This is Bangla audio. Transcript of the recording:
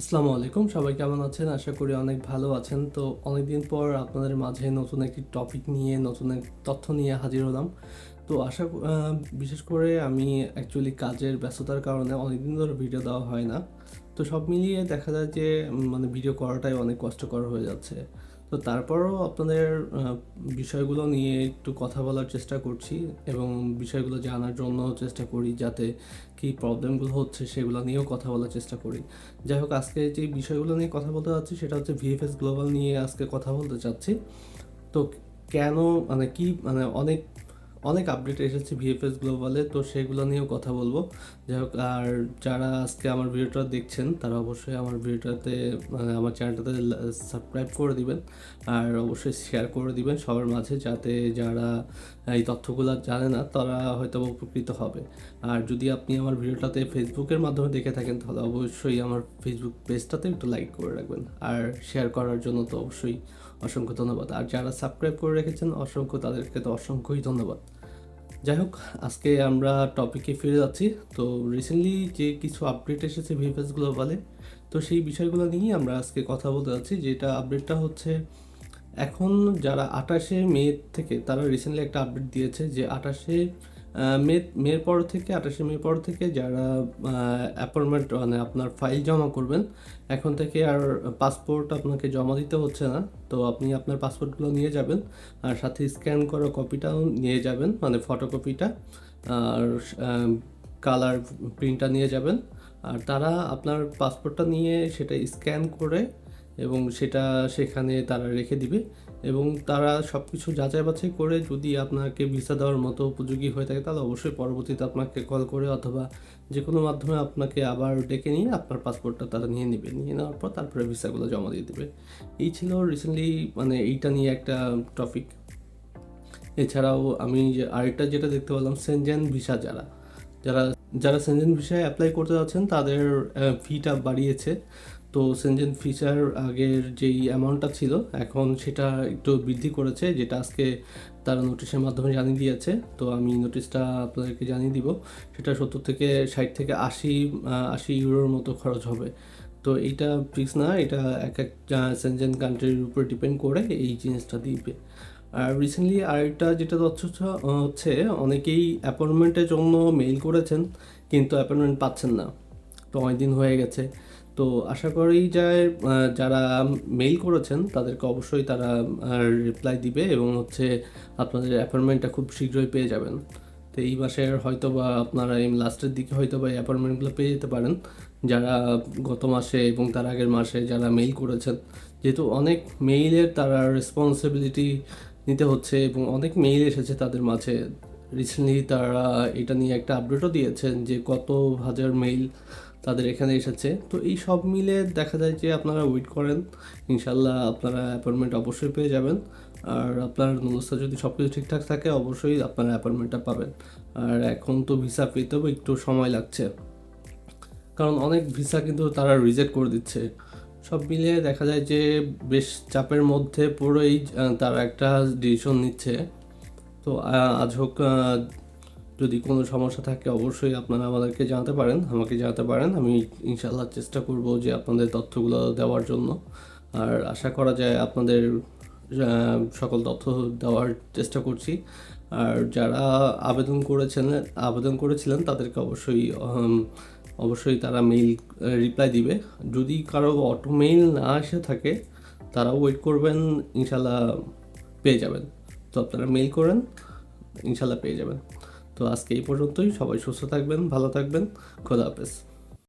আসসালামু আলাইকুম। সবাই কেমন আছেন? আশা করি অনেক ভালো আছেন। তো অনেকদিন পর আপনাদের মাঝে নতুন একটি টপিক নিয়ে, নতুন এক তথ্য নিয়ে হাজির হলাম। তো আশা বিশেষ করে আমি অ্যাকচুয়ালি কাজের ব্যস্ততার কারণে অনেকদিন ধরে ভিডিও দেওয়া হয় না। তো সব মিলিয়ে দেখা যায় যে মানে ভিডিও করাটাই অনেক কষ্টকর হয়ে যাচ্ছে। তো তারপরও আপনাদের বিষয়গুলো নিয়ে একটু কথা বলার চেষ্টা করছি এবং বিষয়গুলো জানার জন্য চেষ্টা করি যাতে কী প্রবলেমগুলো হচ্ছে সেগুলো নিয়েও কথা বলার চেষ্টা করি। যাই হোক, আজকে যে বিষয়গুলো নিয়ে কথা বলতে চাচ্ছি সেটা হচ্ছে ভিএফএস গ্লোবাল নিয়ে আজকে কথা বলতে চাচ্ছি। তো কেন মানে কি মানে অনেক অনেক আপডেট এসেছে ভিএফএস গ্লোবালে তো সেগুলো নিয়েও কথা বলব। যাই হোক, আর যারা আজকে আমার ভিডিওটা দেখছেন, তারা অবশ্যই আমার ভিডিওটাতে মানে আমার চ্যানেলটাতে সাবস্ক্রাইব করে দিবেন, আর অবশ্যই শেয়ার করে দিবেন সবার মাঝে, যাতে যারা এই তথ্যগুলো জানে না, তারা হয়তো উপকৃত হবে। আর যদি আপনি আমার ভিডিওটাতে ফেসবুকের মাধ্যমে দেখে থাকেন, তাহলে অবশ্যই আমার ফেসবুক পেজটাতে একটু লাইক করে রাখবেন, আর শেয়ার করার জন্য তো অবশ্যই অসংখ্য ধন্যবাদ। আর যারা সাবস্ক্রাইব করে রেখেছেন, অসংখ্য, তাদেরকে তো অসংখ্যই ধন্যবাদ। যাই হোক আজকে আমরা টপিকে ফিরে যাচ্ছি। তো রিসেন্টলি যে কিছু আপডেট এসেছে ভিএফএস গ্লোবালে তো সেই বিষয়গুলো নিয়েই আমরা আজকে কথা বলতে যাচ্ছি। যেটা আপডেটটা হচ্ছে, এখন যারা আঠাশে মে থেকে তারা রিসেন্টলি একটা আপডেট দিয়েছে যে আঠাশে মে, মের পর থেকে, আঠাশে মে পর থেকে যারা অ্যাপয়েন্টমেন্ট মানে আপনার ফাইল জমা করবেন, এখন থেকে আর পাসপোর্ট আপনাকে জমা দিতে হচ্ছে না। তো আপনি আপনার পাসপোর্টগুলো নিয়ে যাবেন, আর সাথে স্ক্যান করা কপিটাও নিয়ে যাবেন মানে ফটোকপিটা আর কালার প্রিন্টটা নিয়ে যাবেন। আর তারা আপনার পাসপোর্টটা নিয়ে সেটা স্ক্যান করে, এবং সেটা সেখানে তারা রেখে দিবে। এবং তারা সব কিছু যাচাই বাছাই করে যদি আপনাকে ভিসা দেওয়ার মতো উপযোগী হয়ে থাকে, তাহলে অবশ্যই পরবর্তীতে আপনাকে কল করে অথবা যে কোনো মাধ্যমে আপনাকে আবার ডেকে নিয়ে আপনার পাসপোর্টটা তারা নিয়ে নেবে। নিয়ে নেওয়ার পর তারপরে ভিসাগুলো জমা দিয়ে দেবে। এই ছিল রিসেন্টলি মানে এইটা নিয়ে একটা টপিক এছাড়াও আমি যে আরেকটা যেটা দেখতে পেলাম সেনজেন ভিসা যারা যারা যারা সেনজেন ভিসায় অ্যাপ্লাই করতে যাচ্ছেন, তাদের ফিটা বাড়িয়েছে। তো সেনজেন ফিচার আগের যেই অ্যামাউন্টটা ছিল, এখন সেটা একটু বৃদ্ধি করেছে, যেটা আজকে তারা নোটিশের মাধ্যমে জানিয়ে দিয়েছে। তো আমি নোটিশটা আপনাদেরকে জানিয়ে দিব, সেটা সত্তর থেকে ষাট থেকে আশি আশি ইউরোর মতো খরচ হবে। তো এইটা ফিক্স না, এটা এক এক সেনজেন কান্ট্রির উপর ডিপেন্ড করে এই জিনিসটা দিবে। আর রিসেন্টলি আরেকটা যেটা তথ্য হচ্ছে অনেকেই অ্যাপয়েন্টমেন্টের জন্য মেইল করেছেন, কিন্তু অ্যাপয়েন্টমেন্ট পাচ্ছেন না। তো অনেক দিন হয়ে গেছে। তো আশা করি যায় যারা মেইল করেছেন, তাদেরকে অবশ্যই তারা রিপ্লাই দিবে এবং হচ্ছে আপনাদের অ্যাপয়েন্টমেন্টটা খুব শীঘ্রই পেয়ে যাবেন। তো এই মাসের হয়তো বা আপনারা এই লাস্টের দিকে হয়তো বা অ্যাপয়েন্টমেন্টগুলো পেয়ে যেতে পারেন। যারা গত মাসে এবং তার আগের মাসে যারা মেইল করেছেন, যেহেতু অনেক মেইলের তারা রেসপন্সিবিলিটি নিতে হচ্ছে এবং অনেক মেইল এসেছে তাদের মাঝে। রিসেন্টলি তারা এটা নিয়ে একটা আপডেটও দিয়েছেন যে কত হাজার মেইল তাদের এখানে এসেছে। তো এই সব মিলে দেখা যায় যে আপনারা ওয়েট করেন। ইনশাল্লাহ আপনারা অ্যাপয়েন্টমেন্ট অবশ্যই পেয়ে যাবেন। আর আপনার নুলসা যদি সব কিছু ঠিকঠাক থাকে, অবশ্যই আপনারা অ্যাপয়েন্টমেন্টটা পাবেন। আর এখন তো ভিসা পেতেও একটু সময় লাগছে। কারণ অনেক ভিসা কিন্তু তারা রিজেক্ট করে দিচ্ছে। সব মিলিয়ে দেখা যায় যে বেশ চাপের মধ্যে পুরোই তারা একটা ডিসিশন নিচ্ছে। তো আজ হোক যদি কোনো সমস্যা থাকে অবশ্যই আপনারা আমাদেরকে জানাতে পারেন, আমাকে জানাতে পারেন। আমি ইনশাল্লাহ চেষ্টা করব যে আপনাদের তথ্যগুলো দেওয়ার জন্য। আর আশা করা যায় আপনাদের সকল তথ্য দেওয়ার চেষ্টা করছি। আর যারা আবেদন করেছেন, আবেদন করেছিলেন তাদেরকে অবশ্যই অবশ্যই তারা মেইল রিপ্লাই দিবে। যদি কারও অটো মেইল না এসে থাকে তারা ওয়েট করবেন ইনশাল্লাহ পেয়ে যাবেন। তো আপনারা মেইল করেন ইনশাল্লাহ পেয়ে যাবেন। তো আজকে এই পর্যন্তই। সবাই সুস্থ থাকবেন ভালো থাকবেন। খোদা হাফেজ।